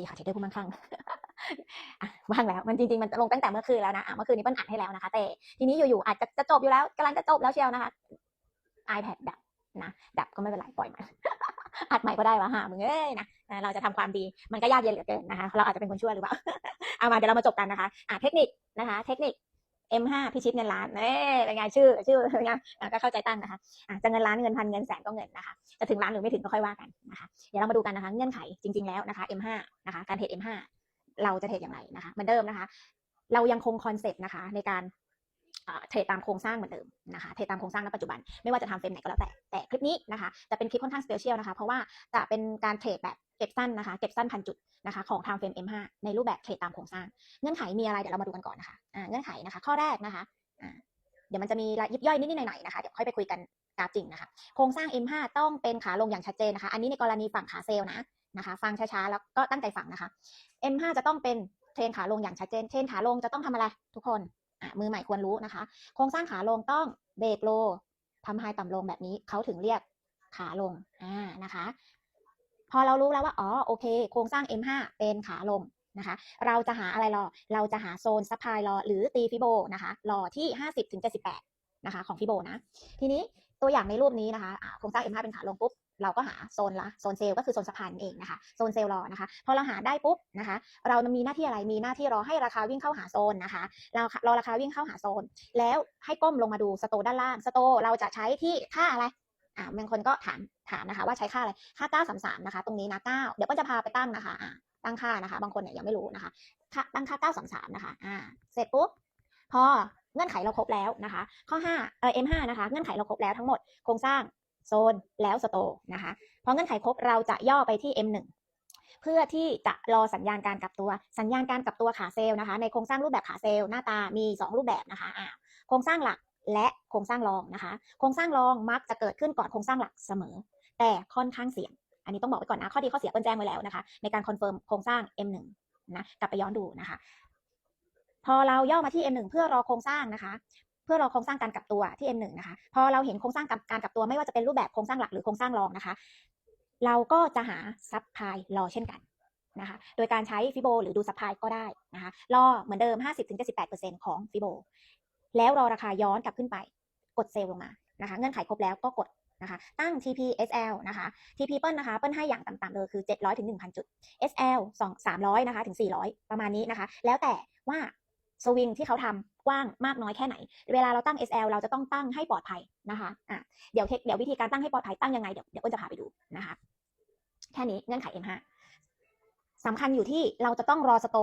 ดีค่ะเทรดเดอร์ผู้มั่งคั่งว่างแล้วมันจริงๆมันลงตั้งแต่เมื่อคืนแล้วนะเมื่อคืนนี้เปิ้ลอ่านให้แล้วนะคะ แต่ทีนี้อยู่ๆอาจจะจะจบอยู่แล้วกำลังจะจบแล้วเชียวนะคะ iPad ดับนะดับก็ไม่เป็นไรปล่อยมันอัดใหม่ก็ได้วะฮะมึงเอ้ยนะเราจะทำความดีมันก็ยากเย็นเหลือเกินนะคะ เราอาจจะเป็นคนชั่วหรือเปล่าเอามาเดี๋ยวเรามาจบกันนะคะอะเทคนิคนะคะ เทคนิค M5 พิชิตเงินล้านเอ้ยเป็นไงชื่อชื่อเป็นไงอะก็เข้าใจตั้งนะคะะจะเงินล้านเงินพันเงินแสนก็เงินนะคะจะถึงล้านหรือไม่ถึงก็ค่อยว่ากันนะคะเดี๋ยวเรามาดูกันนะคะเงื่อนไขจริง ๆแล้วนะคะ M5 นะคะการเทรด M5 เราจะเทรดอย่างไรนะคะเหมือนเดิมนะคะ เรายังคงคอนเซ็ปต์นะคะในการเอ่อเทรดตามโครงสร้างเหมือนเดิมนะคะเทรดตามโครงสร้างณปัจจุบันไม่ว่าจะทำเฟรมไหนก็แล้วแต่แต่คลิปนี้นะคะจะเป็นคลิปค่อนข้างสเปเชียลนะคะ เพราะว่าจะเป็นการเทรดแบบ เก็บสั้นนะคะเก็บสั้นพันจุดนะคะของ time frame M5 ในรูปแบบเทรดตามโครงสร้าง เงื่อนไขมีอะไรเดี๋ยวเรามาดูกันก่อนนะคะอ่าเงื่อนไขนะคะ ข้อแรกนะคะอ่าเดี๋ยวมันจะมีรายยิบย่อยนิดๆหน่อยๆนะคะเดี๋ยวค่อยไปคุยกันกราฟจริงนะคะ โครงสร้าง M5 ต้องเป็นขาลงอย่างชัดเจนนะคะ อันนี้ในกรณีฝั่งขาเซลล์นะนะคะฟังช้าๆแล้วก็ตั้งใจฟังนะคะ M5 จะต้องเป็นเทรนขาลงอย่างชัดเจน เทรนขาลงจะต้องทำอะไรทุกคนมือใหม่ควรรู้นะคะ โครงสร้างขาลงต้องเบรกโลทำไฮต่ำลงแบบนี้เขาถึงเรียกขาลงอ่านะคะ พอเรารู้แล้วว่า อ๋อ โอเค โครงสร้าง M5 เป็นขาลงนะคะ เราจะหาอะไรรอ เราจะหาโซนซัพพลายรอ หรือตีฟิโบนะคะรอที่ 50ถึง78 นะคะ ของฟิโบนะ ทีนี้ตัวอย่างในรูปนี้นะคะ โครงสร้าง M5 เป็นขาลงปุ๊บ เราก็หาโซนละ โซนเซลล์ก็คือโซนสะพานเองนะคะ โซนเซลล์รอนะคะ พอเราหาได้ปุ๊บนะคะ เรามีหน้าที่อะไร มีหน้าที่รอให้ราคาวิ่งเข้าหาโซนนะคะ เรารอราคาวิ่งเข้าหาโซน แล้วให้ก้มลงมาดูสโตด้านล่าง สโตเราจะใช้ที่ค่าอะไร อ่าบางคนก็ถามถามนะคะ ว่าใช้ค่าอะไรค่า933นะคะ ตรงนี้นะ9เดี๋ยวก็จะพาไปตั้งนะคะอ่าตั้งค่านะคะ บางคนเนี่ยยังไม่รู้นะคะค่าตั้งค่า933นะคะอ่าเสร็จปุ๊บพอเงื่อนไขเราครบแล้วนะคะ ข้อ5เอ่อ M5 นะคะ เงื่อนไขเราครบแล้วทั้งหมดโครงสร้างโซนแล้วสโตนะคะพอเงื่อนไขครบเราจะย่อไปที่ M1 เพื่อที่จะรอสัญญาณการกลับตัว สัญญาณการกลับตัวขาเซลล์นะคะ ในโครงสร้างรูปแบบขาเซลล์หน้าตามี 2 รูปแบบนะคะอ่าโครงสร้างหลัก และโครงสร้างรองนะคะ โครงสร้างรองมักจะเกิดขึ้นก่อนโครงสร้างหลักเสมอ แต่ค่อนข้างเสี่ยง อันนี้ต้องบอกไว้ก่อนนะ ข้อดีข้อเสียเปิ้ลแจ้งไว้แล้วนะคะ ในการคอนเฟิร์มโครงสร้าง M1 นะกลับไปย้อนดูนะคะ พอเราย่อมาที่ M1 เพื่อรอโครงสร้างนะคะ เพื่อรอโครงสร้างการกลับตัวที่ M1 นะคะ พอเราเห็นโครงสร้างการกลับตัวไม่ว่าจะเป็นรูปแบบโครงสร้างหลักหรือโครงสร้างรองนะคะ เราก็จะหาซับพลายรอเช่นกันนะคะ โดยการใช้ฟิโบหรือดูซับพลายก็ได้นะคะ รอเหมือนเดิม 50-78%ของฟิโบ แล้วรอราคาย้อนกลับขึ้นไป กดเซลลงมานะคะ เงื่อนไขครบแล้วก็กดนะคะ ตั้ง TP SL นะคะ TP เปิ้ลนะคะ เปิ้ลให้อย่างต่ำๆเลยคือ 700ถึง1,000 จุด SL 2 300นะคะถึง 400 ประมาณนี้นะคะ แล้วแต่ว่าสวิงที่เขาทำกว้างมากน้อยแค่ไหน เวลาเราตั้ง SL เราจะต้องตั้งให้ปลอดภัยนะคะอะเดี๋ยวเทคเดี๋ยววิธีการตั้งให้ปลอดภัยตั้งยังไงเดี๋ยวเดี๋ยวเปิ้ลจะพาไปดูนะคะ แค่นี้เงื่อนไข M5 สำคัญอยู่ที่เราจะต้องรอสโต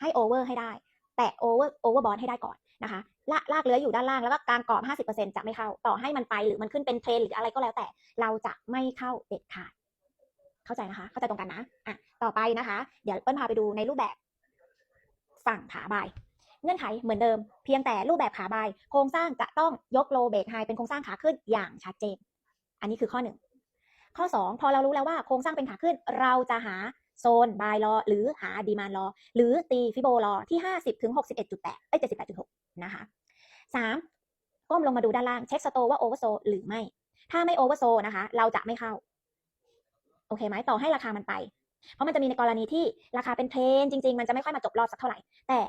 ให้โอเวอร์ให้ได้ แต่โอเวอร์โอเวอร์บอลให้ได้ก่อนนะคะ ลากลากเลื้อยอยู่ด้านล่างแล้วก็กลางกรอบ 50%จะไม่เข้า ต่อให้มันไปหรือมันขึ้นเป็นเทรนหรืออะไรก็แล้วแต่ เราจะไม่เข้าเด็ดขาด เข้าใจนะคะ เข้าใจตรงกันนะ อะ ต่อไปนะคะ เดี๋ยวเปิ้ลพาไปดูในรูปแบบฝั่งขาบาย เงื่อนไขเหมือนเดิม เพียงแต่รูปแบบขาบาย โครงสร้างจะต้องยกโลเบรกไฮเป็นโครงสร้างขาขึ้นอย่างชัดเจน อันนี้คือข้อหนึ่ง ข้อ 2 พอเรารู้แล้วว่าโครงสร้างเป็นขาขึ้น เราจะหาโซนบายรอหรือหาดีมานรอหรือตีฟิโบรอที่ 50ถึง61.8เอ้ย78.6 นะคะ 3. ก้มลงมาดูด้านล่างเช็คสโตว่าโอเวอร์โซหรือไม่ ถ้าไม่โอเวอร์โซนะคะ เราจะไม่เข้า โอเคไหมต่อให้ราคามันไป เพราะมันจะมีในกรณีที่ราคาเป็นเทรนจริง ๆ มันจะไม่ค่อยมาจบรอบสักเท่าไหร่ แต่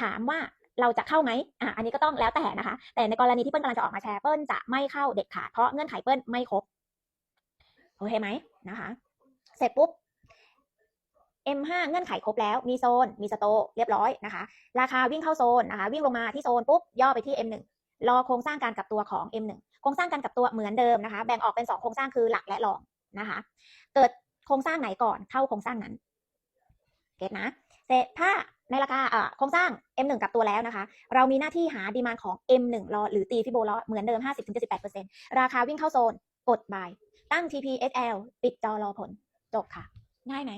ถามว่าเราจะเข้าไหมอะอันนี้ก็ต้องแล้วแต่นะคะ แต่ในกรณีที่เปิ้ลกำลังจะออกมาแชร์เปิ้ลจะไม่เข้าเด็ดขาดเพราะเงื่อนไขเปิ้ลไม่ครบ โอเคไหมนะคะ เสร็จปุ๊บ M5 เงื่อนไขครบแล้ว มีโซน มีสโตเรียบร้อยนะคะ ราคาวิ่งเข้าโซนนะคะ วิ่งลงมาที่โซนปุ๊บ ย่อไปที่ M1 รอโครงสร้างการกลับตัวของ M1 โครงสร้างการกลับตัวเหมือนเดิมนะคะ แบ่งออกเป็น 2 โครงสร้างคือหลักและรองนะคะ เกิดโครงสร้างไหนก่อน เข้าโครงสร้างนั้น เก็ตนะ เสร็จถ้าในราคาโครงสร้าง M1 กลับตัวแล้วนะคะ เรามีหน้าที่หาดีมานของ M1 รอหรือตีฟิโบรอเหมือนเดิม 50-78%ราคาวิ่งเข้าโซน กดบาย ตั้ง TPSL ปิดจอรอผล จบค่ะ ง่ายไหม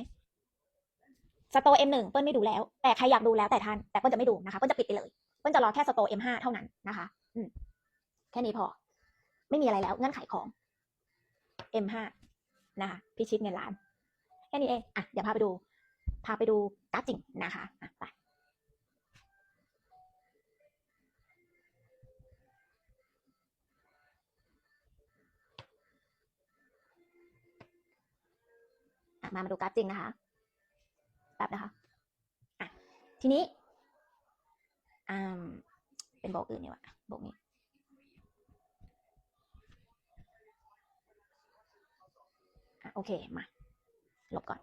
สโต M1 เปิ้ลไม่ดูแล้ว แต่ใครอยากดูแล้วแต่ท่าน แต่เปิ้ลจะไม่ดูนะคะ เปิ้ลจะปิดไปเลย เปิ้ลจะรอแค่สโต M5 เท่านั้นนะคะ อืมแค่นี้พอ ไม่มีอะไรแล้วเงื่อนไขของ M5 นะคะพิชิตเงินล้าน แค่นี้เอง อะ เดี๋ยวพาไปดู พาไปดูกราฟจริงนะคะอะไปมามาดูกราฟจริงนะคะ ป๊บนะคะอะทีนี้อ่าเป็นโบกอื่นดีกว่าโบกนี้อะโอเค มา ลบก่อน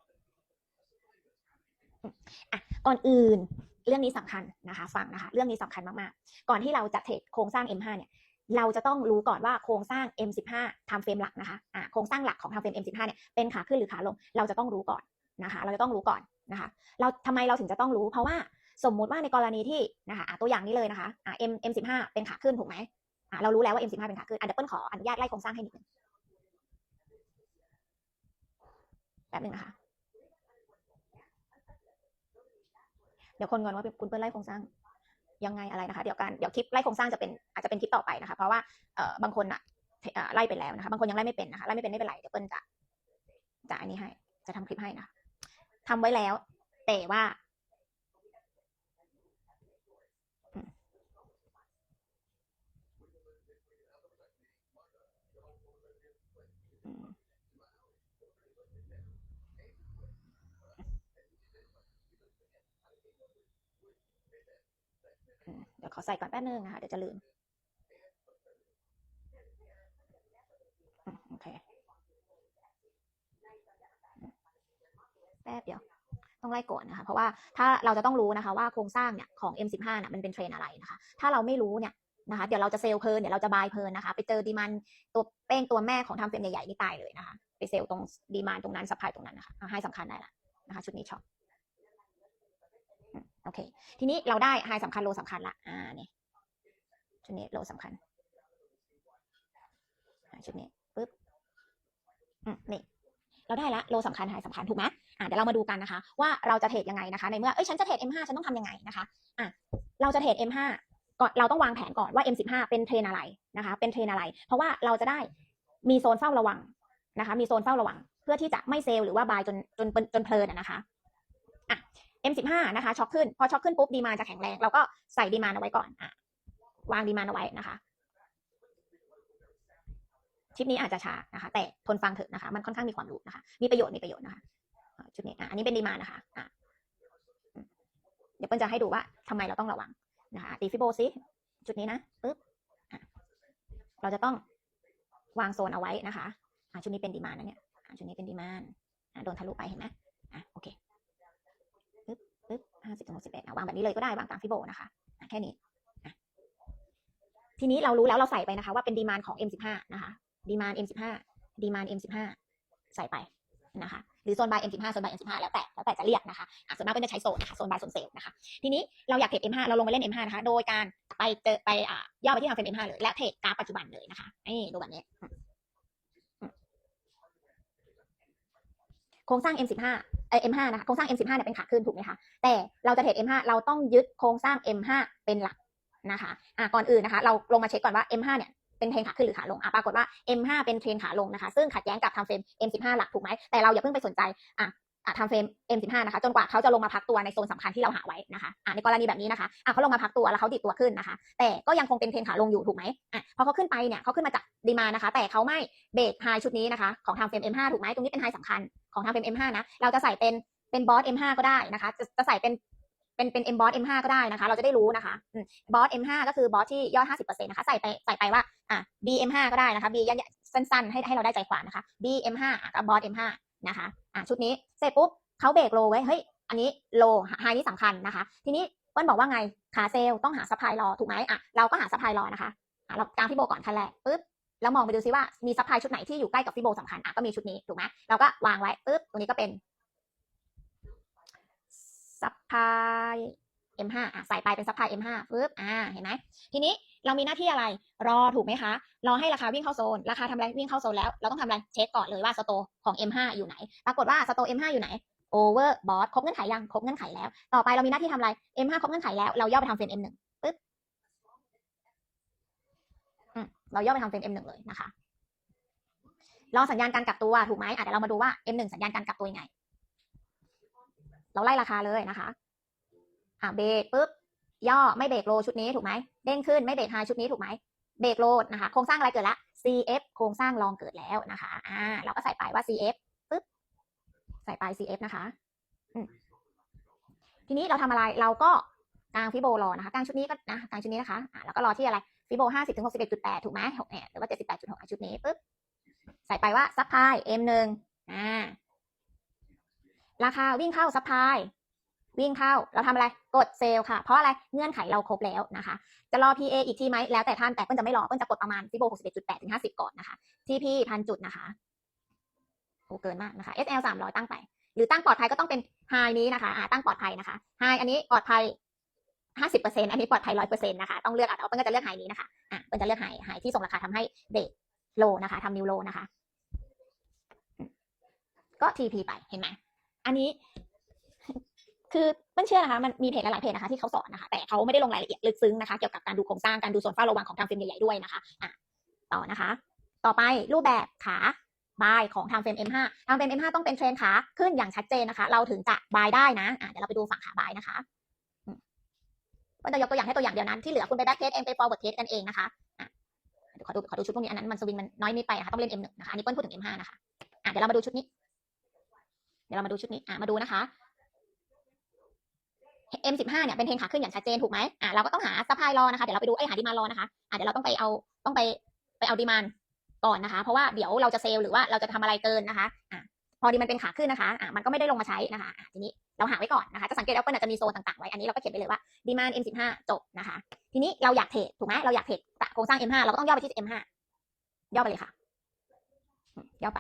อะก่อนอื่น เรื่องนี้สำคัญนะคะ ฟังนะคะ เรื่องนี้สำคัญมาก ๆ ก่อนที่เราจะเทรดโครงสร้าง M5 เนี่ย เราจะต้องรู้ก่อนว่าโครงสร้าง M15 ทำเฟรมหลักนะคะ อะ โครงสร้างหลักของทำเฟรม M15 เนี่ย เป็นขาขึ้นหรือขาลง เราจะต้องรู้ก่อนนะคะ เราจะต้องรู้ก่อน นะคะเราทำไมเราถึงจะต้องรู้ เพราะว่าสมมุติว่าในกรณีที่นะคะตัวอย่างนี้เลยนะคะอะ M M15 เป็นขาขึ้นถูกไหมอะเรารู้แล้วว่า M15 เป็นขาขึ้นอะเดี๋ยวเปิลขออนุญาตไล่โครงสร้างให้นิดนึงแป๊บหนึงนะคะเดี๋ยวคนงอนว่าคุณเปิ้ลไล่โครงสร้างยังไงอะไรนะคะเดี๋ยวการเดี๋ยวคลิปไล่โครงสร้างจะเป็นอาจจะเป็นคลิปต่อไปนะคะ เพราะว่าเอ่อบางคนอะไล่ไปแล้วนะคะ บางคนยังไล่ไม่เป็นนะคะไล่ไม่เป็นไม่เป็นไรเดี๋ยวเปิ้ลจะจะอันนี้ให้จะทำคลิปให้นะคะ ทำไว้แล้ว แต่ว่าเดี๋ยวขอใส่ก่อนแป๊บนึงนะคะ เดี๋ยวจะลืมอืมโอเคอืมแป๊บเดียวต้องไล่ก่อนนะคะเพราะว่าถ้าเราจะต้องรู้นะคะว่าโครงสร้างเนี่ยของ M15 น่ะมันเป็นเทรนอะไรนะคะ ถ้าเราไม่รู้เนี่ยนะคะเดี๋ยวเราจะเซลล์เพลินเดี๋ยวเราจะบายเพลินนะคะไปเจอดีมันตัวเป้งตัวแม่ของทำเฟรมใหญ่ๆนี่ตายเลยนะคะไปเซลล์ตรงดีมันตรงนั้นซัพพายตรงนั้นนะคะให้สำคัญได้ละนะคะชุดนี้ชอบอืมโอเค ทีนี้เราได้ไฮสำคัญโลสำคัญละอ่าเนี่ยชุดนี้โลสำคัญอ่าชุดนี้ปึ๊บอืมนี่ เราได้ละโลสำคัญไฮสำคัญถูกไหมอ่าเดี๋ยวเรามาดูกันนะคะ ว่าเราจะเทรดยังไงนะคะในเมื่อเอ้ยฉันจะเทรด M5 ฉันต้องทำยังไงนะคะอะเราจะเทรด M5 ก่อนเราต้องวางแผนก่อนว่า M15 เป็นเทรนอะไรนะคะ เป็นเทรนอะไร เพราะว่าเราจะได้มีโซนเฝ้าระวังนะคะ มีโซนเฝ้าระวัง เพื่อที่จะไม่เซลหรือว่าบายจนจนจนจนเพลินอะนะคะ M15 นะคะช็อคขึ้นพอช็อคขึ้นปุ๊บดีมาจะแข็งแรง เราก็ใส่ดีมาเอาไว้ก่อนอะวางดีมาเอาไว้นะคะ คลิปนี้อาจจะช้านะคะ แต่ทนฟังเถอะนะคะ มันค่อนข้างมีความรู้นะคะ มีประโยชน์มีประโยชน์นะคะอะชุดนี้อะอันนี้เป็นดีมานะคะอะเดี๋ยวเปิ้ลจะให้ดูว่าทำไมเราต้องระวังนะคะตีฟิโบซิจุดนี้นะปึ๊บอะเราจะต้องวางโซนเอาไว้นะคะอะชุดนี้เป็นดีมานนะเนี่ยอะชุดนี้เป็นดีมานอะโดนทะลุไปเห็นไหมอะโอเคปึ๊บปุ๊บห้าสิบถึงหกสิบเอ็ดวางแบบนี้เลยก็ได้วางตามฟิโบนะคะอะแค่นี้ทีนี้เรารู้แล้วเราใส่ไปนะคะ ว่าเป็นดีมานของ M15 นะคะ ดีมาน M15 ดีมาน M15 ใส่ไปนะคะหรือโซนบาย M15 โซนบาย M15 แล้วแต่แล้วแต่จะเรียกนะคะอะส่วนมากก็จะใช้โซนนะคะโซนบายโซนเซลนะคะทีนี้เราอยากเทรด M5 เราลงไปเล่น M5 นะคะโดยการไปเจอไปอ่าย่อไปที่ทางเฟรม M5 เลยและเทรดกราฟปัจจุบันเลยนะคะนี่ดูแบบนี้โครงสร้าง M15 เอ่อ M5 นะคะโครงสร้าง M15 เนี่ยเป็นขาขึ้นถูกไหมคะแต่เราจะเทรด M5 เราต้องยึดโครงสร้าง M5 เป็นหลักนะคะอะก่อนอื่นนะคะ เราลงมาเช็คก่อนว่า M5 เนี่ย เป็นเทรนขาขึ้นหรือขาลงอะปรากฏว่า M5 เป็นเทรนขาลงนะคะ ซึ่งขัดแย้งกับทำเฟรม M15 หลักถูกไหมแต่เราอย่าเพิ่งไปสนใจอะอะทำเฟรม M15 นะคะ จนกว่าเขาจะลงมาพักตัวในโซนสำคัญที่เราหาไว้นะคะอะในกรณีแบบนี้นะคะอะเขาลงมาพักตัวแล้วเขาดิดตัวขึ้นนะคะ แต่ก็ยังคงเป็นเทรนขาลงอยู่ถูกไหมอะพอเขาขึ้นไปเนี่ยเขาขึ้นมาจากดีมานะคะ แต่เขาไม่เบรกไฮชุดนี้นะคะ ของทาเฟรม M5 ถูกไหมตรงนี้เป็นไฮสำคัญของทาเฟรม M5 นะเราจะใส่เป็นเป็นบอส M5 ก็ได้นะคะ จะจะใส่เป็น เป็นเป็น M บอส M5 ก็ได้นะคะ เราจะได้รู้นะคะบอส M5 ก็คือบอสที่ยอด50%นะคะ ใส่ไปใส่ไปว่าอะ BM5 ก็ได้นะคะ B ยันสั้นๆ ให้ให้เราได้ใจความนะคะ BM5 กับบอส M5 นะคะอะชุดนี้เสร็จปุ๊บเขาเบรกโลไว้เฮ้ยอันนี้โลไฮนี่สำคัญนะคะ ทีนี้เปิ้ลบอกว่าไงขาเซลล์ต้องหาซัพพลายรอถูกไหมอะเราก็หาซัพพลายรอนะคะอะเรากางฟิโบก่อนคันแรกปึ๊บแล้วมองไปดูซิว่ามีซัพพลายชุดไหนที่อยู่ใกล้กับฟิโบสำคัญอะก็มีชุดนี้ถูกไหมเราก็วางไว้ปึ๊บตรงนี้ก็เป็น ซัพพลาย M5 อะใส่ไปเป็นซัพพลาย M5 ปึ๊บอ่าเห็นไหมทีนี้เรามีหน้าที่อะไร รอถูกไหมคะ รอให้ราคาวิ่งเข้าโซน ราคาทำอะไรวิ่งเข้าโซนแล้ว เราต้องทำอะไร เช็คก่อนเลยว่าสโตของ M5 อยู่ไหน ปรากฏว่าสโต M5 อยู่ไหน over bot ครบเงื่อนไขยัง ครบเงื่อนไขแล้ว ต่อไปเรามีหน้าที่ทำอะไร M5 ครบเงื่อนไขแล้ว เราย่อไปทำเฟรม M1 ปึ๊บอืมเราย่อไปทำเฟรม M1 เลยนะคะ รอสัญญาณการกลับตัวถูกไหมอะเดี๋ยวเรามาดูว่า M1 สัญญาณการกลับตัวยังไง เราไล่ราคาเลยนะคะ อะเบรกปุ๊บย่อไม่เบรกโลชุดนี้ถูกไหมเด้งขึ้นไม่เบรกไฮชุดนี้ถูกไหมเบรกโลนะคะโครงสร้างอะไรเกิดละ CF โครงสร้างรองเกิดแล้วนะคะ อ่า เราก็ใส่ไปว่า CF ปุ๊บใส่ไป CF นะคะอืมทีนี้เราทำอะไรเราก็กางฟิโบรอนะคะกางชุดนี้ก็นะกางชุดนี้นะคะอะแล้วก็รอที่อะไรฟิโบห้าสิบถึงหกสิบเอ็ดจุดแปดถูกไหมหกเนี่ยหรือว่าเจ็ดสิบแปดจุดหกชุดนี้ปุ๊บใส่ไปว่าซัพพลาย M หนึ่งอ่า ราคาวิ่งเข้าซัพพลายวิ่งเข้าเราทำอะไรกดเซลล์ค่ะ เพราะอะไรเงื่อนไขเราครบแล้วนะคะ จะรอ PA อีกทีไหมแล้วแต่ท่านแต่เปิ้ลจะไม่รอเปิ้ลจะกดประมาณฟิโบหกสิบเอ็ดจุดแปดถึงห้าสิบก่อนนะคะ TP พันจุดนะคะโอ้เกินมากนะคะ SL สามร้อยตั้งไป หรือตั้งปลอดภัยก็ต้องเป็น High นี้นะคะอ่าตั้งปลอดภัยนะคะ High อันนี้ปลอดภัยห้าสิบเปอร์เซ็นอันนี้ปลอดภัยร้อยเปอร์เซ็นต์นะคะ ต้องเลือกเอาแต่ว่าเปิ้ลก็จะเลือก High นี้นะคะ อะเปิ้ลจะเลือก High High ที่ส่งราคาทำให้เบรกโลนะคะทำนิวโลนะคะอืมก็ TP ไป เห็นไหม อันนี้ คือเปิ้ลเชื่อนะคะ มันมีเพจหลายเพจนะคะที่เขาสอนนะคะ แต่เขาไม่ได้ลงรายละเอียดลึกซึ้งนะคะ เกี่ยวกับการดูโครงสร้างการดูโซนเฝ้าระวังของทางเฟรมใหญ่ๆด้วยนะคะอะต่อนะคะ ต่อไปรูปแบบขาบายของทางเฟรม M5 ทางเฟรม M5 ต้องเป็นเทรนขาขึ้นอย่างชัดเจนนะคะ เราถึงจะบายได้นะอะเดี๋ยวเราไปดูฝั่งขาบายนะคะอืมก็จะยกตัวอย่างให้ตัวอย่างเดียวนั้นที่เหลือคุณไปแบ็กเทสเองไปฟอร์เวิร์ดเทสกันเองนะคะขอดูขอดูชุดพวกนี้อันนั้นมันสวิงมันน้อยนิดไปนะคะต้องเล่น M1 นะคะอันนี้เปิ้ลพูดถึง M5 นะคะอะเดี๋ยวเรามาดูชุดนี้ ดี๋ยวเรามาดูชุดนี้อะมาดูนะคะ M15 เนี่ยเป็นเทรนขาขึ้นอย่างชัดเจนถูกไหมอะเราก็ต้องหาซัพพลายรอนะคะเดี๋ยวเราไปดูไอ้หาดีมานรอนะคะอะเดี๋ยวเราต้องไปเอาต้องไปไปเอาดีมานก่อนนะคะ เพราะว่าเดี๋ยวเราจะเซลล์หรือว่าเราจะทำอะไรเกินนะคะอะพอดีมันเป็นขาขึ้นนะคะอะมันก็ไม่ได้ลงมาใช้นะคะอะทีนี้เราหาไว้ก่อนนะคะจะสังเกตว่าเปิ้ลอาจจะมีโซนต่างๆไว้อันนี้เราก็เขียนไปเลยว่าดีมาน M15 จบนะคะ ทีนี้เราอยากเทรดถูกไหมเราอยากเทรดโครงสร้าง M5 เราก็ต้องย่อไปที่ M5 ย่อไปเลยค่ะย่อไป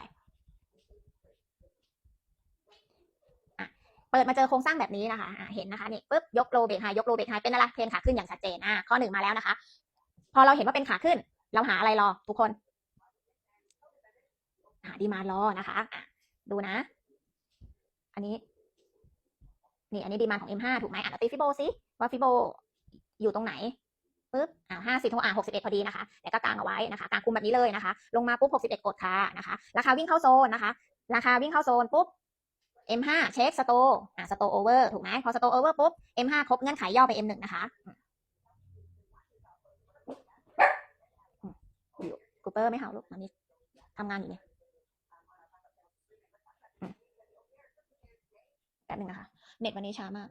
เปิดมาเจอโครงสร้างแบบนี้นะคะะเห็นนะคะนี่ปุ๊บยกโลเบรกไฮยกโลเบรกไฮเป็นอะไรเทรนขาขึ้นอย่างชัดเจนอะข้อหนึ่งมาแล้วนะคะ พอเราเห็นว่าเป็นขาขึ้น เราหาอะไรรอทุกคนหาดีมารอนะคะดูนะ อันนี้ นี่อันนี้ดีมานของ M5 ถูกไหมอะเราตีฟิโบซิว่าฟิโบอยู่ตรงไหนปุ๊บอ่าห้าสิบเท่าอ่าหกสิบเอ็ดพอดีนะคะแล้วก็กางเอาไว้นะคะกางคุมแบบนี้เลยนะคะ ลงมาปุ๊บหกสิบเอ็ดกดค่ะนะคะ ราคาวิ่งเข้าโซนนะคะ ราคาวิ่งเข้าโซนปุ๊บ M5 เช็คสโตอะสโตโอเวอร์ถูกไหมพอสโตโอเวอร์ปุ๊บ M5 ครบเงื่อนไขย่อไป M1 นะคะอยู่กูเปอร์ไม่เห่าลูกมันนี่ทำงานอยู่เนี่ยอืมแป๊บนึงนะคะ เน็ตวันนี้ช้ามาก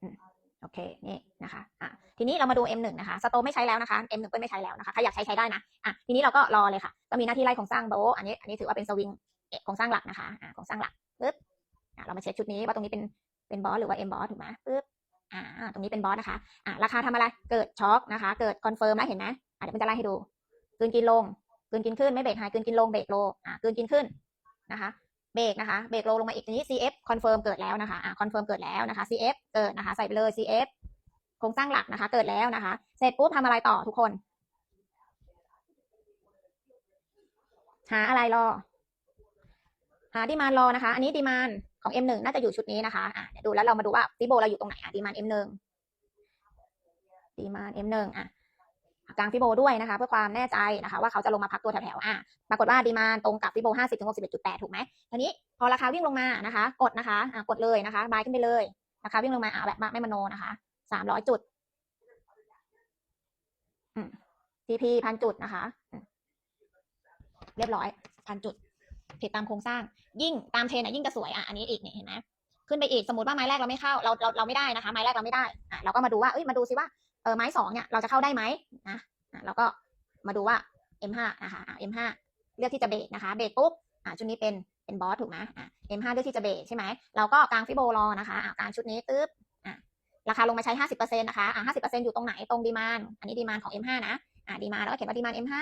อืมโอเคนี่นะคะอะทีนี้เรามาดู M1 นะคะสโตไม่ใช้แล้วนะคะ M1 เปิ้ลไม่ใช้แล้วนะคะใครอยากใช้ใช้ได้นะอะทีนี้เราก็รอเลยค่ะก็มีหน้าที่ไล่โครงสร้างโบอันนี้อันนี้ถือว่าเป็นสวิงเอ่อโครงสร้างหลักนะคะอะโครงสร้างหลักปึ๊บอะเรามาเช็คชุดนี้ว่าตรงนี้เป็นเป็นบอสหรือว่า M บอสถูกไหมปึ๊บอ่าตรงนี้เป็นบอสนะคะอะราคาทำอะไรเกิดช็อคนะคะ เกิดคอนเฟิร์มแล้วเห็นไหมอะเดี๋ยวมันจะไล่ให้ดูกืนกินลงกืนกินขึ้นไม่เบรกไฮกืนกินลงเบรกโลอะกืนกินขึ้นนะคะ เบรกนะคะ เบรกโลลงมาอีกทีนี้ CF คอนเฟิร์มเกิดแล้วนะคะอะคอนเฟิร์มเกิดแล้วนะคะ CF เกิดนะคะ ใส่ไปเลย CF โครงสร้างหลักนะคะ เกิดแล้วนะคะ เสร็จปุ๊บทำอะไรต่อทุกคน หาอะไรรอ หาดีมานรอนะคะ อันนี้ดีมานของ M1 น่าจะอยู่ชุดนี้นะคะอะเดี๋ยวดูแล้วเรามาดูว่าฟิโบเราอยู่ตรงไหนอะดีมาน M1 ดีมาน M1 อะ กลางฟิโบด้วยนะคะ เพื่อความแน่ใจนะคะว่าเขาจะลงมาพักตัวแถวๆอะปรากฏว่าดีมานตรงกับฟิโบ50ถึง61.8ถูกไหมทีนี้พอราคาวิ่งลงมานะคะ กดนะคะอะกดเลยนะคะบายขึ้นไปเลยราคาวิ่งลงมาอะแบบไม่มโนนะคะสามร้อยจุดอืม TP พันจุดนะคะ เรียบร้อยพันจุดผิดตามโครงสร้าง ยิ่งตามเทรนอะยิ่งจะสวยอะอันนี้อีกเนี่ยเห็นไหมขึ้นไปอีกสมมติว่าไม้แรกเราไม่เข้าเราเราเราไม่ได้นะคะ ไม้แรกเราไม่ได้อะเราก็มาดูว่าเอ้ยมาดูซิว่า ออไม้สองเนี่ยเราจะเข้าได้ไหมนะอะเราก็มาดูว่า M5 นะคะอะ M5 เลือกที่จะเบรกนะคะเบรกปุ๊บอะชุดนี้เป็นเป็นบอสถูกไหมอะ M5 เลือกที่จะเบรกใช่ไหมเราก็กางฟิโบรอนะคะอะกางชุดนี้ตึ๊บราคาลงมาใช้50%นต์นะคะอ่า50%อร์เซ็นต์อยู่ตรงไหนตรงดีมานอันนี้ดีมานของ M5 นะอ่าดีมานแล้วก็เขียนว่าดีมาน M5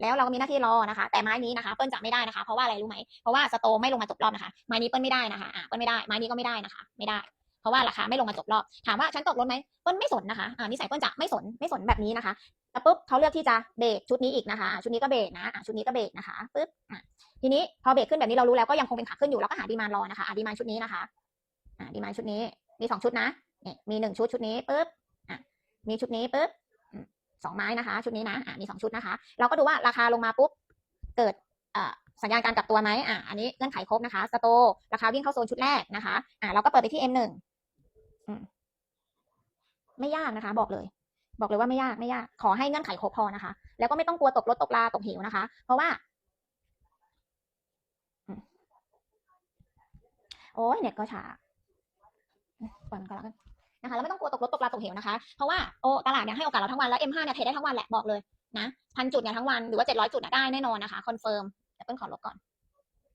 แล้วเราก็มีหน้าที่รอนะคะ แต่ไม้นี้นะคะเปิ้ลจะไม่ได้นะคะ เพราะว่าอะไรรู้ไหมเพราะว่าสโตไม่ลงมาจบรอบนะคะไม้นี้เปิ้ลไม่ได้นะคะอ่าเปิ้ลไม่ได้ไม้นี้ก็ไม่ได้นะคะ ไม่ได้ เพราะว่าราคาไม่ลงมาจบรอบ ถามว่าฉันตกรถไหมเปิ้ลไม่สนนะคะอ่านิสัยเปิ้ลจะไม่สนไม่สนแบบนี้นะคะแล้วปุ๊บเขาเลือกที่จะเบรกชุดนี้อีกนะคะ ชุดนี้ก็เบรกนะชุดนี้ก็เบรกนะคะปุ๊บทีนี้พอเบรกขึ้นแบบนี้เรารู้แล้วก็ยังคงเป็นขาขึ้นอยู่เราก็หาดีมานรอนะคะดีมานชุดนี้นะคะดีมานชุดนี้มีสองชุดนะนี่มีหนึ่งชุดชุดนี้ปุ๊บมีชุดนี้ปุ๊บสองไม้นะคะ ชุดนี้นะมีสองชุดนะคะ เราก็ดูว่าราคาลงมาปุ๊บเกิดสัญญาณการกลับตัวไหมอะอันนี้เงื่อนไขครบนะคะ สโต ราคาวิ่งเข้าโซนชุดแรกนะคะอะเราก็เปิดไปที่ M1 ไม่ยากนะคะ บอกเลย บอกเลยว่าไม่ยากไม่ยาก ขอให้เงื่อนไขครบพอนะคะ แล้วก็ไม่ต้องกลัวตกรถตกลาตกเหวนะคะ เพราะว่าโอ้ยเน็ตก็ช้าปล่อนก่อนแล้วกันนะคะแล้วไม่ต้องกลัวตกรถตกลาตกเหวนะคะ เพราะว่าโอ้ตลาดเนี่ยให้โอกาสเราทั้งวันแล้ว M5 เนี่ยเทรดได้ทั้งวันแหละบอกเลยนะพันจุดเนี่ยทั้งวันหรือว่าเจ็ดร้อยจุดอะได้แน่นอนนะคะคอนเฟิร์มเดี๋ยวเปิ้ลขอลบก่อน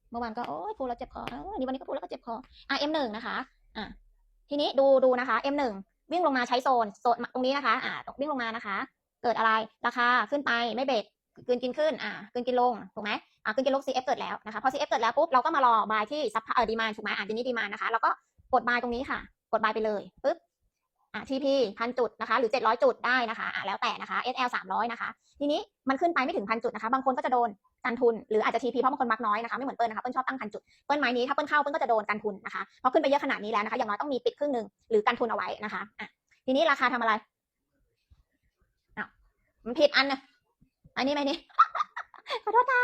เมื่อวานก็โอ้ยพูดแล้วเจ็บคอวันนี้วันนี้ก็พูดแล้วก็เจ็บคออะ M1 นะคะ อะ ทีนี้ดูดูนะคะ M1 วิ่งลงมาใช้โซนโซนตรงนี้นะคะ อ่าวิ่งลงมานะคะ เกิดอะไรราคาขึ้นไปไม่เบรกกลืนกินขึ้น อ่ากลืนกินลง ถูกไหมอ่ากลืนกินลง CF เกิดแล้วนะคะ พอ CF เกิดแล้วปุ๊บ เราก็มารอบายที่ซับเออดีมานถูกไหมอ่าทีนี้ดีมานนะคะ แล้วก็กดบายตรงนี้ค่ะ กดบายไปเลยปุ๊บ อ่า TP พันจุดนะคะ หรือ 700 จุดได้นะคะ อ่าแล้วแต่นะคะ SL 300 นะคะ ทีนี้มันขึ้นไปไม่ถึงพันจุดนะคะ บางคนก็จะโดน กันทุนหรืออาจจะ TP เพราะบางคนมักน้อยนะคะไม่เหมือนเปิ้ลนะคะเปิ้ลชอบตั้งพันจุดเปิ้ลไม้นี้ถ้าเปิ้ลเข้าเปิ้ลก็จะโดนกันทุนนะคะเพราะขึ้นไปเยอะขนาดนี้แล้วนะคะอย่างน้อยต้องมีปิดครึ่งหนึ่งหรือกันทุนเอาไว้นะคะอะทีนี้ราคาทำอะไรอ้าวมันผิดอันนะอันนี้ไหมนี่ขอโทษค่ะ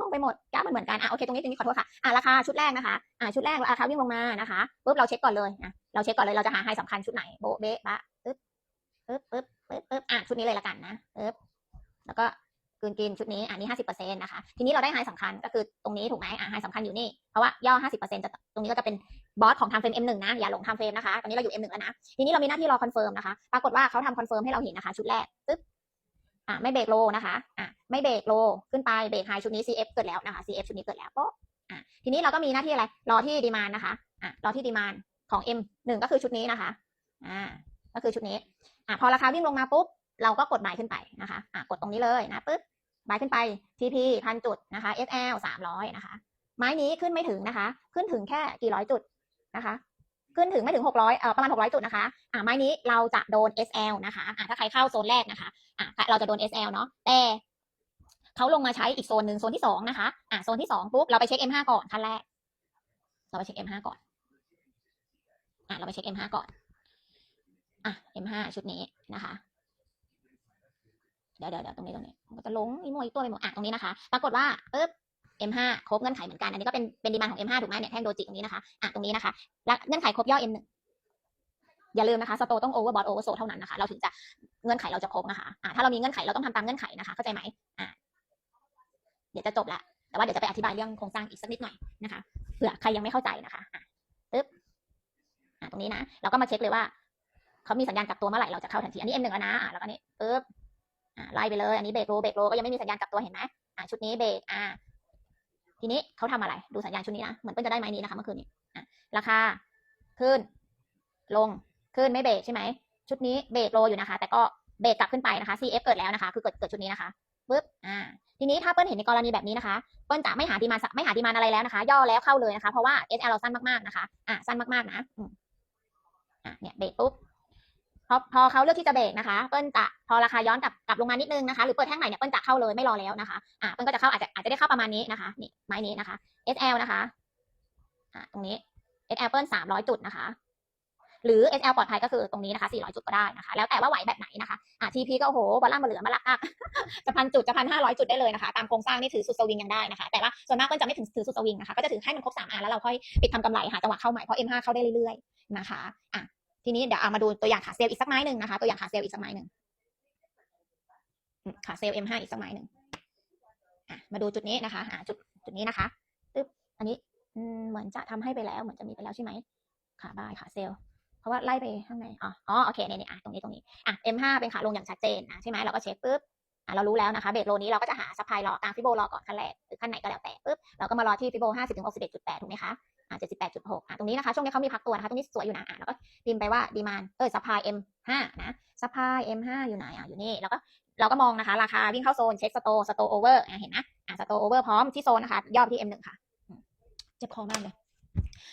มองไปหมดกราฟมันเหมือนกันอะโอเคตรงนี้ตรงนี้ขอโทษค่ะอะราคาชุดแรกนะคะอะชุดแรกราคาวิ่งลงมานะคะปุ๊บเราเช็คก่อนเลยนะเราเช็คก่อนเลยเราจะหาไฮสำคัญชุดไหนโบเบ๊ะบะปึ๊บปึ๊บปึ๊บปึ๊บปึ๊บอะชุดนี้เลยละกันนะปึ๊บแล้วก็ กลืนกินชุดนี้ อันนี้ห้าสิบเปอร์เซ็นต์นะคะ ทีนี้เราได้ไฮสำคัญก็คือตรงนี้ถูกไหมอะไฮสำคัญอยู่นี่ เพราะว่าย่อห้าสิบเปอร์เซ็นต์จะตรงนี้ก็จะเป็นบอสของทางเฟรม M1 นะ อย่าหลงทางเฟรมนะคะ ตอนนี้เราอยู่ M1 แล้วนะ ทีนี้เรามีหน้าที่รอคอนเฟิร์มนะคะ ปรากฏว่าเขาทำคอนเฟิร์มให้เราเห็นนะคะ ชุดแรกปึ๊บ อะไม่เบรกโลนะคะ อะไม่เบรกโลขึ้นไปเบรกไฮชุดนี้ CF เกิดแล้วนะคะ CF ชุดนี้เกิดแล้วก็อะทีนี้เราก็มีหน้าที่อะไร รอที่ดีมานนะคะ อะรอที่ดีมานของ M หนึ่งก็คือชุดนี้นะคะ อ่า ก็คือชุดนี้ อะพอราคาวิ่งลงมาปุ๊บ เราก็กดบายขึ้นไปนะคะ อะกดตรงนี้เลยนะปุ๊บ บายขึ้นไป TP พันจุดนะคะ FL สามร้อยนะคะ ไม้นี้ขึ้นไม่ถึงนะคะ ขึ้นถึงแค่กี่ร้อยจุดนะคะ ขึ้นถึงไม่ถึงหกร้อยเอ่อประมาณหกร้อยจุดนะคะ อะไม้นี้เราจะโดน SL นะคะ อะถ้าใครเข้าโซนแรกนะคะ อะเราจะโดน SL เนาะ แต่เขาลงมาใช้อีกโซนหนึ่งโซนที่สองนะคะ อะโซนที่สองปุ๊บเราไปเช็ค M5 ก่อนขั้นแรก เราไปเช็ค M5 ก่อน อะเราไปเช็ค M5 ก่อน อะ M5 ชุดนี้นะคะ เดี๋ยวเดี๋ยวตรงนี้ตรงนี้มันก็จะลงอีโมอีกตัวไปหมดอะตรงนี้นะคะ ปรากฏว่าปึ๊บ M5 ครบเงื่อนไขเหมือนกัน อันนี้ก็เป็นเป็นดีมานของ M5 ถูกไหมเนี่ยแท่งโดจิตรงนี้นะคะอะตรงนี้นะคะ แล้วเงื่อนไขครบย่อ M1 อย่าลืมนะคะสโตต้องโอเวอร์บอทโอเวอร์โซเท่านั้นนะคะ เราถึงจะเงื่อนไขเราจะครบนะคะอ่าถ้าเรามีเงื่อนไขเราต้องทำตามเงื่อนไขนะคะ เข้าใจไหมอ่าเดี๋ยวจะจบละแต่ว่าเดี๋ยวจะไปอธิบายเรื่องโครงสร้างอีกสักนิดหน่อยนะคะเผื่อใครยังไม่เข้าใจนะคะอะปึ๊บอ่าตรงนี้นะ เราก็มาเช็คเลยว่าเขามีสัญญาณกลับตัวเมื่อไหร่เราจะเข้าทันที อันนี้ M1 แล้วนะอ่าแล้วก็นี่ปึ๊บ ไล่ไปเลย อันนี้เบรกโรเบรกโรก็ยังไม่มีสัญญาณกลับตัวเห็นไหมอ่าชุดนี้เบรกอ่าทีนี้เขาทำอะไรดูสัญญาณชุดนี้นะเหมือนเปิ้ลจะได้ไม้นี้นะคะเมื่อคืนนี้อะราคาขึ้น ลงขึ้นไม่เบรกใช่ไหมชุดนี้เบรกโลอยู่นะคะ แต่ก็เบรกกลับขึ้นไปนะคะ CF เกิดแล้วนะคะ คือเกิดเกิดชุดนี้นะคะปึ๊บอ่าทีนี้ถ้าเปิ้ลเห็นในกรณีแบบนี้นะคะ เปิ้ลจะไม่หาดีมาไม่หาดีมาอะไรแล้วนะคะ ย่อแล้วเข้าเลยนะคะ เพราะว่า SL เราสั้นมากๆนะคะ อ่าสั้นมากๆนะอะเนี่ยเบรกปุ๊บ พอพอเขาเลือกที่จะเบรกนะคะเปิ้ลจะพอราคาย้อนกลับกลับลงมานิดนึงนะคะ หรือเปิดแท่งใหม่เนี่ยเปิ้ลจะเข้าเลยไม่รอแล้วนะคะอ่าเปิ้ลก็จะเข้าอาจจะอาจจะได้เข้าประมาณนี้นะคะนี่ไม้นี้นะคะ SL นะคะอ่าตรงนี้ SL เปิ้ลสามร้อยจุดนะคะ หรือ SL ปลอดภัยก็คือตรงนี้นะคะ400จุดก็ได้นะคะ แล้วแต่ว่าไหวแบบไหนนะคะอะ TP ก็โหบอลล่างบอลเหลือมาลักอักจะพันจุดจะพันห้าร้อยจุดได้เลยนะคะ ตามโครงสร้างนี่ถือสุดสวิงยังได้นะคะ แต่ว่าส่วนมากก็จะไม่ถึงถือสุดสวิงนะคะก็จะถือให้มันครบสามอันแล้วเราค่อยปิดทำกำไรหาจังหวะเข้าใหม่เพราะ M5 เข้าได้เรื่อยๆนะคะอะ ทีนี้เดี๋ยวเอามาดูตัวอย่างขาเซลล์อีกสักไม้หนึ่งนะคะ ตัวอย่างขาเซลล์อีกสักไม้หนึ่งขาเซลล์ M5 อีกสักไม้หนึ่งมาดูจุดนี้นะคะะจุดจุดนี้นะคะตึ๊บอันนี้เหมือนจะทำให้ไปแล้ว เหมือนจะมีไปแล้วใช่ไหมขาบายขาเซลล์เพราะว่าไล่ไปข้างในอ๋ออ๋อโอเคเนี่ยเนี่ยตรงนี้ตรงนี้อะ M5 เป็นขาลงอย่างชัดเจนนะใช่ไหมเราก็เช็คปุ๊บอะเรารู้แล้วนะคะเบรกโลนี้เราก็จะหาซัพพลายรอกางฟิโบรอก่อนขั้นแรกหรือขั้นไหนก็แล้วแต่ปุ๊บเราก็มารอที่ฟิโบ50ถึง61.8ถูกไหมคะ อะ78.6อะตรงนี้นะคะ ช่วงนี้เขามีพักตัวนะคะ ตรงนี้สวยอยู่นะอะแล้วก็พิมพ์ไปว่าดีมานเออซัพพลาย M5 นะซัพพลาย M5 อยู่ไหนอะอยู่นี่แล้วก็เราก็มองนะคะ ราคาวิ่งเข้าโซนเช็คสโตสโตโอเวอร์อะเห็นไหมอะสโตโอเวอร์พร้อมที่โซนนะคะย่อไปที่ M1 ค่ะอืมเจ็บคอมากเลย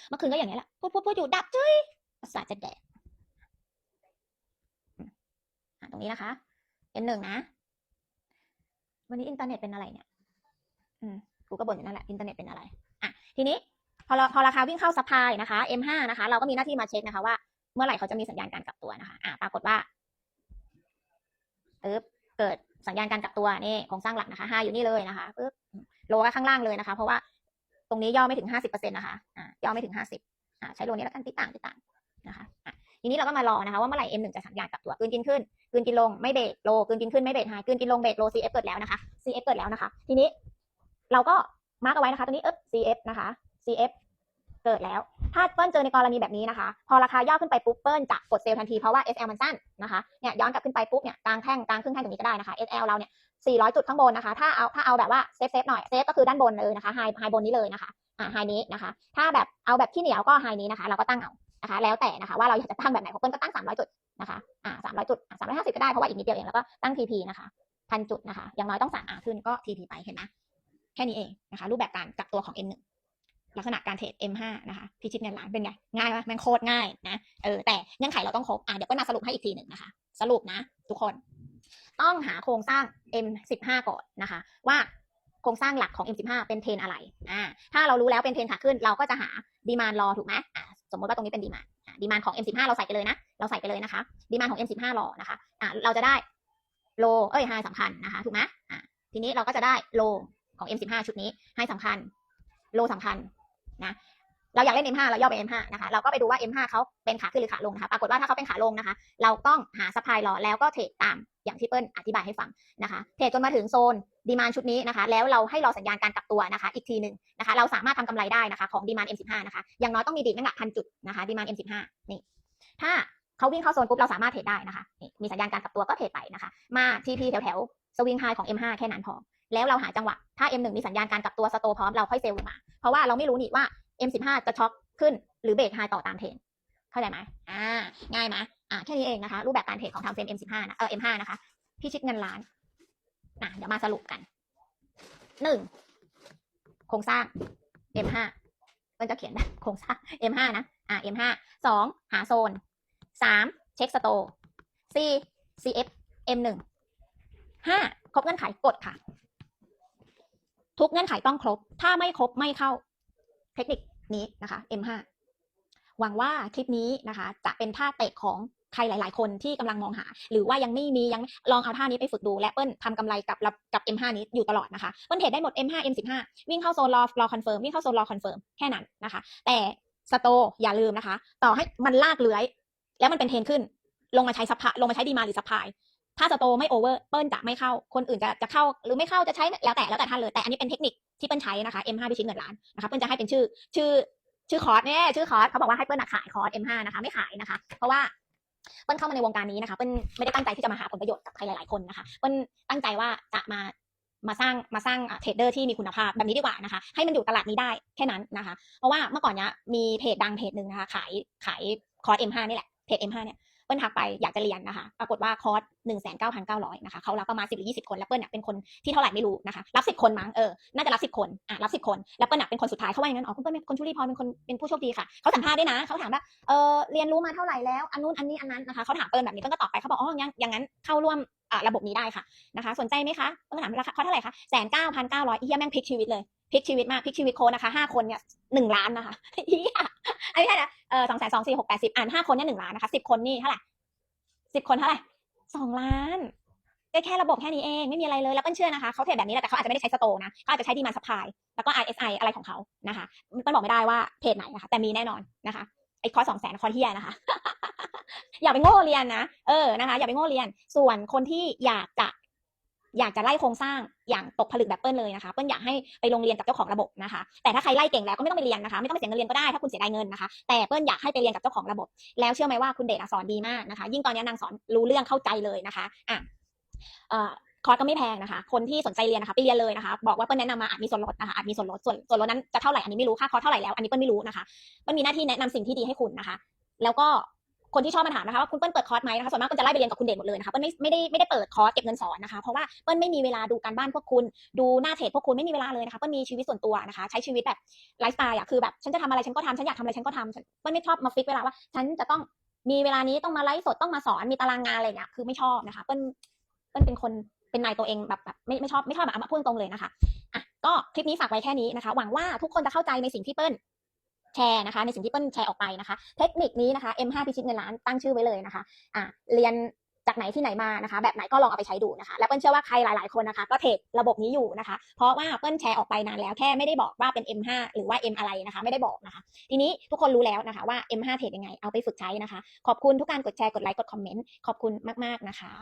เมื่อคืนก็อย่างนี้แหละพูดพูดพูดอยู่ดับจุ้ยประสาทจะแดกอะตรงนี้นะคะ N1 นะ วันนี้อินเทอร์เน็ตเป็นอะไรเนี่ย อืมกูก็บ่นอยู่นั่นแหละ อินเทอร์เน็ตเป็นอะไร อะ ทีนี้ พอเราพอราคาวิ่งเข้าซัพพลายนะคะ M5 นะคะ เราก็มีหน้าที่มาเช็คนะคะว่าเมื่อไหร่เขาจะมีสัญญาณการกลับตัวนะคะ อะปรากฏว่าปึ๊บเกิดสัญญาณการกลับตัวนี่โครงสร้างหลักนะคะ5อยู่นี่เลยนะคะปึ๊บโลก็ข้างล่างเลยนะคะ เพราะว่าตรงนี้ย่อไม่ถึง50%นะคะอะย่อไม่ถึง50อะใช้โลนี้แล้วกันติดต่างติดต่างนะคะอะทีนี้เราก็มารอนะคะว่าเมื่อไหร่ M1 จะสัญญาณกลับตัวกืนกินขึ้นกืนกินลงไม่เบรกโลกืนกินขึ้นไม่เบรกไฮกืนกินลงเบรกโล CF เกิดแล้วนะคะ CF เกิดแล้วนะคะ ทีนี้เราก็มาร์กเอาไว้นะคะตัวนี้เอ๊บ CF นะคะ CF เกิดแล้ว ถ้าเปิ้ลเจอในกรณีแบบนี้นะคะ พอราคาย่อขึ้นไปปุ๊บเปิ้ลจะกดเซลล์ทันทีเพราะว่า SL มันสั้นนะคะ เนี่ยย้อนกลับขึ้นไปปุ๊บเนี่ยกลางแท่งกลางครึ่งแท่งตรงนี้ก็ได้นะคะ SL เราเนี่ย 400 จุดข้างบนนะคะ ถ้าเอาถ้าเอาแบบว่าเซฟเซฟหน่อย เซฟก็คือด้านบนเลยนะคะ ไฮไฮบนนี้เลยนะคะ อ่า ไฮนี้นะคะ ถ้าแบบเอาแบบที่เหนียวก็ไฮนี้นะคะ เราก็ตั้งเอา นะคะ แล้วแต่นะคะว่าเราอยากจะตั้งแบบไหนของเปิ้ลก็ตั้ง 300 จุดนะคะ อ่า 300 จุด350 ก็ได้เพราะว่าอีกนิดเดียวเองแล้วก็ตั้ง TP นะคะพันจุดนะคะ อย่างน้อยต้อง3อ่าขึ้นก็ TP ไปเห็นไหมแค่นี้เองนะคะ รูปแบบการกักตัวของ M1 ลักษณะการเทรด M5 นะคะพิชิตเงินล้านเป็นไง ง่ายไหมแม่งโคตรง่ายนะเออแต่เงื่อนไขเราต้องครบอะเดี๋ยวก็มาสรุปให้อีกทีหนึ่งนะคะ สรุปนะ ทุกคน ต้องหาโครงสร้าง M15 ก่อนนะคะ ว่าโครงสร้างหลักของ M15 เป็นเทรนอะไรอ่าถ้าเรารู้แล้วเป็นเทรนขาขึ้น เราก็จะหาดีมานรอถูกไหมอ่าสมมติว่าตรงนี้เป็นดีมานดีมานของ M15 เราใส่ไปเลยนะ เราใส่ไปเลยนะคะดีมานของ M15 รอนะคะอ่าเราจะได้โลเอ้ยไฮสำคัญนะคะถูกไหมอ่าทีนี้เราก็จะได้โลของ M15 ชุดนี้ไฮสำคัญ โลสำคัญ นะเราอยากเล่น M5 เราย่อไป M5 นะคะ เราก็ไปดูว่า M5 เขาเป็นขาขึ้นหรือขาลงนะคะ ปรากฏว่าถ้าเขาเป็นขาลงนะคะ เราต้องหาซัพพลายรอแล้วก็เทรดตามอย่างที่เปิ้ลอธิบายให้ฟังนะคะ เทรดจนมาถึงโซนดีมานชุดนี้นะคะ แล้วเราให้รอสัญญาณการกลับตัวนะคะ อีกทีหนึ่งนะคะ เราสามารถทำกำไรได้นะคะของดีมาน M15 นะคะ อย่างน้อยต้องมีดีดน้ำหนักพันจุดนะคะดีมาน M15 นี่ ถ้าเขาวิ่งเข้าโซนปุ๊บเราสามารถเทรดได้นะคะ มีสัญญาณการกลับตัวก็เทรดไปนะคะ มา TP แถวแถวสวิงไฮของ M5 แค่นั้นพอ แล้วเราหาจังหวะ ถ้า M1 มีสัญญาณการกลับตัวสโตพร้อมเราค่อยเซลล์ลงมา เพราะว่าเราไม่รู้นี่ว่า M15 จะช็อคขึ้นหรือเบรกไฮต่อตามเทรนเข้าใจไหมอ่า ง่ายไหมอ่า แค่นี้เองนะคะ รูปแบบการเทรดของทำเฟรม M15 นะ เออ M5 นะคะ พี่ชิดเงินล้านอะเดี๋ยวมาสรุปกัน หนึ่ง โครงสร้าง M5 มันจะเขียนนะโครงสร้าง M5 นะ อ่า M5 สอง หาโซน สาม เช็คสโตสี่ CF M1 ห้า ครบเงื่อนไขกดค่ะ ทุกเงื่อนไขต้องครบ ถ้าไม่ครบไม่เข้า เทคนิคนี้นะคะ M5 หวังว่าคลิปนี้นะคะ จะเป็นท่าเตะของใครหลาย ๆ คนที่กำลังมองหา หรือว่ายังไม่มียังลองเอาท่านี้ไปฝึกดู และเปิ้ลทำกำไรกับกับ M5 นี้อยู่ตลอดนะคะเปิ้ลเทรดได้หมด M5 M15 วิ่งเข้าโซนรอรอคอนเฟิร์มวิ่งเข้าโซนรอคอนเฟิร์มแค่นั้นนะคะ แต่สโตอย่าลืมนะคะ ต่อให้มันลากเลื้อย แล้วมันเป็นเทรนขึ้น ลงมาใช้ซัพพลายลงมาใช้ดีมาหรือซัพพาย ถ้าสโตไม่โอเวอร์เปิ้ลจะไม่เข้า คนอื่นจะจะเข้าหรือไม่เข้าจะใช้แล้วแต่แล้วแต่ท่านเลย แต่อันนี้เป็นเทคนิคที่เปิ้ลใช้นะคะ M5 พิชิตเงินล้านนะคะเปิ้ลจะให้เป็นชื่อชื่อชื่อคอร์สเนี่ยชื่อคอร์สเขาบอกว่าให้เปิ้ลขายคอร์ส M5 นะคะไม่ขายนะคะ เพราะว่าเปิ้ลเข้ามาในวงการนี้นะคะเปิ้ลไม่ได้ตั้งใจที่จะมาหาผลประโยชน์กับใครหลาย ๆคนนะคะเปิ้ลตั้งใจว่าจะมามาสร้างมาสร้างเทรดเดอร์ที่มีคุณภาพแบบนี้ดีกว่านะคะ ให้มันอยู่ตลาดนี้ได้แค่นั้นนะคะ เพราะว่าเมื่อก่อนเนี้ยมีเพจดังเพจหนึ่งนะคะ ขายขายคอร์ส M5 นี่แหละเพจ M5 เนี่ย เปิ้ลทักไปอยากจะเรียนนะคะ ปรากฏว่าคอร์สหนึ่งแสนเก้าพันเก้าร้อยนะคะเขารับประมาณสิบหรือยี่สิบคนแล้วเปิ้ลเนี่ยเป็นคนที่เท่าไหร่ไม่รู้นะคะ รับสิบคนมั้งเออน่าจะรับสิบคนอะรับสิบคน แล้วเปิ้ลน่ยเป็นคนสุดท้ายเขาว่าอย่างนั้นอ๋อคุณเปิ้ลเป็นคนชุลีพรเป็นคนเป็นผู้โชคดีค่ะเขาสัมภาษณ์ด้วยนะเขาถามว่าเออเรียนรู้มาเท่าไหร่แล้วอันนู้นอันนี้อันนั้นนะคะเขาถามเปิ้ลแบบนี้เปิ้ลก็ตอบไปเขาบอกอ๋ออย่างอย่างนั้นเข้าร่วม ระบบนี้ได้ค่ะนะคะ สนใจไหมคะเปิ้ลก็ถามราคาเขาเท่าไหร่คะแสนเก้าพันเก้าร้อยเฮียแม่งพลิกชีวิตเลยพลิกชีวิตมากพลิกชีวิตโค้ดนะคะห้าคนเนี่ยหนึ่งล้านนะคะเฮียอันนี้ใช่นะเออสองแสนสองสี่หกแปดสิบอ่านห้าคนเนี่ยหนึ่งล้านนะคะสิบคนนี่เท่าไหร่สิบคนเท่าไหร่สองล้านก็แค่ระบบแค่นี้เองไม่มีอะไรเลยแล้วเปิ้ลเชื่อนะคะเขาเทรดแบบนี้แหละแต่เขาอาจจะไม่ได้ใช้สโตนะเขาอาจจะใช้ดีมาซัพพลายแล้วก็ RSI อะไรของเขานะคะเปิ้ลบอกไม่ได้ว่าเพจไหนนะคะแต่มีแน่นอนนะคะไอ้คอสสองแสนคอเฮียนะคะ อย่าไปโง่เรียนนะ เออนะคะ อย่าไปโง่เรียน ส่วนคนที่อยากจะอยากจะไล่โครงสร้างอย่างตกผลึกแบบเปิ้ลเลยนะคะ เปิ้ลอยากให้ไปลงเรียนกับเจ้าของระบบนะคะ แต่ถ้าใครไล่เก่งแล้วก็ไม่ต้องไปเรียนนะคะ ไม่ต้องไปเสียเงินเรียนก็ได้ถ้าคุณเสียดายเงินนะคะ แต่เปิ้ลอยากให้ไปเรียนกับเจ้าของระบบ แล้วเชื่อไหมว่าคุณเดชสอนดีมากนะคะ ยิ่งตอนนี้นางสอนรู้เรื่องเข้าใจเลยนะคะอะเอ่อคอร์สก็ไม่แพงนะคะ คนที่สนใจเรียนนะคะไปเรียนเลยนะคะ บอกว่าเปิ้ลแนะนำมาอาจมีส่วนลดนะคะ อาจมีส่วนลด ส่วนส่วนลดนั้นจะเท่าไหร่อันนี้ไม่รู้ ค่าคอร์สเท่าไหร่แล้ว อันนี้เปิ้ลไม่รู้นะคะเปิ้ลมีหน้าที่แนะนำสิ่งที่ดีให้คุณนะคะ แล้วก็ คนที่ชอบมาถามนะคะว่าคุณเปิ้ลเปิดคอร์สไหมนะคะส่วนมากก็จะไล่ไปเรียนกับคุณเด่นหมดเลยนะคะเปิ้ลไม่ไม่ได้ไม่ได้เปิดคอร์สเก็บเงินสอนนะคะเพราะว่าเปิ้ลไม่มีเวลาดูการบ้านพวกคุณดูหน้าเทรดพวกคุณไม่มีเวลาเลยนะคะเปิ้ลมีชีวิตส่วนตัวนะคะ ใช้ชีวิตแบบไลฟ์สไตล์อะคือแบบฉันจะทำอะไรฉันก็ทำฉันอยากทำอะไรฉันก็ทำเปิ้ลไม่ชอบมาฟิกเวลาว่า ฉันจะต้องมีเวลานี้ต้องมาไลฟ์สดต้องมาสอนมีตารางงานอะไรเนี่ยคือไม่ชอบนะคะเปิ้ลเปิ้ลเป็นคนเป็นนายตัวเองแบบแบบไม่ไม่ชอบไม่ชอบแบบมาพูดตรงเลยนะคะอะก็คลิปนี้ฝากไว้แค่นี้นะคะ หวังว่าทุกคนจะเข้าใจในสิ่งที่เปิ้ล แชร์นะคะในสิ่งที่เปิ้ลแชร์ออกไปนะคะ เทคนิคนี้นะคะ M5 พิชิตเงินล้านตั้งชื่อไว้เลยนะคะอ่าเรียนจากไหนที่ไหนมานะคะ แบบไหนก็ลองเอาไปใช้ดูนะคะ แล้วเปิ้ลเชื่อว่าใครหลาย ๆ คนนะคะ ก็เทรดระบบนี้อยู่นะคะ เพราะว่าเปิ้ลแชร์ออกไปนานแล้วแค่ไม่ได้บอกว่าเป็น M5 หรือว่า M อะไรนะคะ ไม่ได้บอกนะคะ ทีนี้ทุกคนรู้แล้วนะคะว่า M5 เทรดยังไงเอาไปฝึกใช้นะคะ ขอบคุณทุกการกดแชร์กดไลค์กดคอมเมนต์ขอบคุณมาก ๆ นะคะ